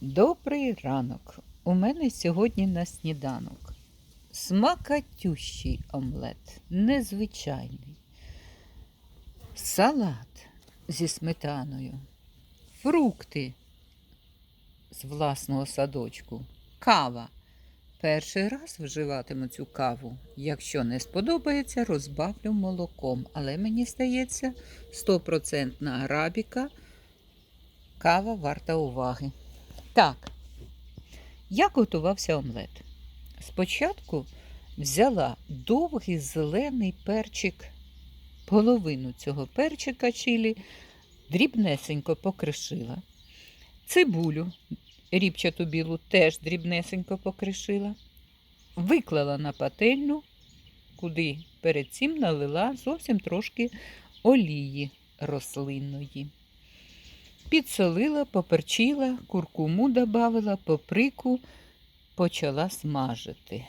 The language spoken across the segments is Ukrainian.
Добрий ранок. У мене сьогодні на сніданок. Смакатющий омлет, незвичайний. Салат зі сметаною, фрукти з власного садочку, кава. Перший раз вживатиму цю каву. Якщо не сподобається, розбавлю молоком. Але мені здається, 100% арабіка кава варта уваги. Так, як готувався омлет? Спочатку взяла довгий зелений перчик, половину цього перчика чилі, дрібнесенько покришила. Цибулю ріпчату білу теж дрібнесенько покришила. Виклала на пательню, куди перед цим налила зовсім трошки олії рослинної. Підсолила, поперчила, куркуму добавила, паприку, почала смажити.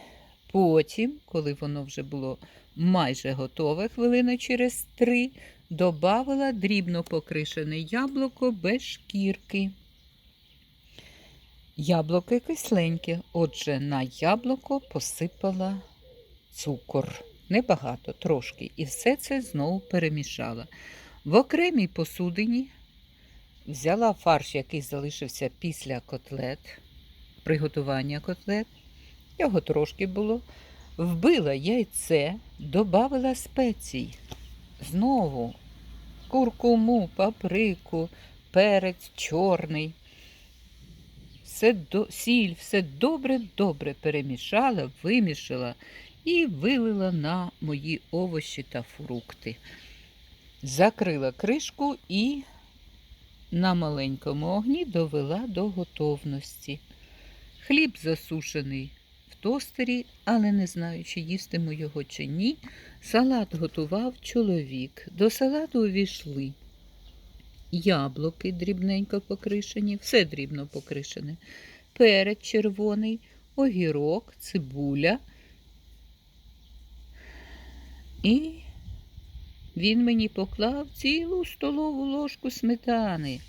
Потім, коли воно вже було майже готове, хвилина через три, додавала дрібно покришене яблуко без шкірки. Яблуко кисленьке, отже, на яблуко посипала цукор. Небагато, трошки. І все це знову перемішала. В окремій посудині взяла фарш, який залишився після котлет, приготування котлет. Його трошки було. Вбила яйце, додавила спецій. Знову куркуму, паприку, перець чорний. Все до... Сіль, все добре-добре перемішала, вимішала і вилила на мої овочі та фрукти. Закрила кришку і на маленькому огні довела до готовності. Хліб засушений в тостері, але не знаю, чи їстиму його чи ні. Салат готував чоловік. До салату увійшли яблуки дрібненько покришені, все дрібно покришене, перець червоний, огірок, цибуля. І він мені поклав цілу столову ложку сметани.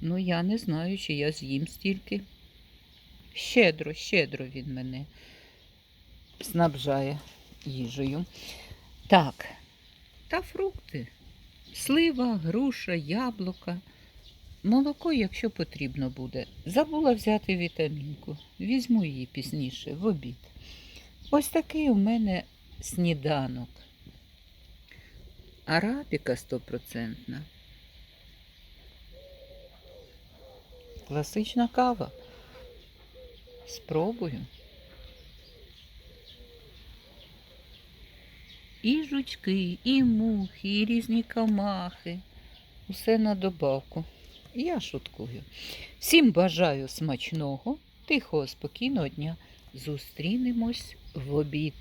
Ну, я не знаю, чи я з'їм стільки. Щедро, щедро він мене снабжає їжею. Так, та фрукти. Слива, груша, яблука. Молоко, якщо потрібно буде. Забула взяти вітамінку. Візьму її пізніше, в обід. Ось такий у мене сніданок. Арабіка стопроцентна. Класична кава. Спробую. І жучки, і мухи, і різні камахи. Усе на добавку. Я шуткую. Всім бажаю смачного, тихого, спокійного дня. Зустрінемось в обід.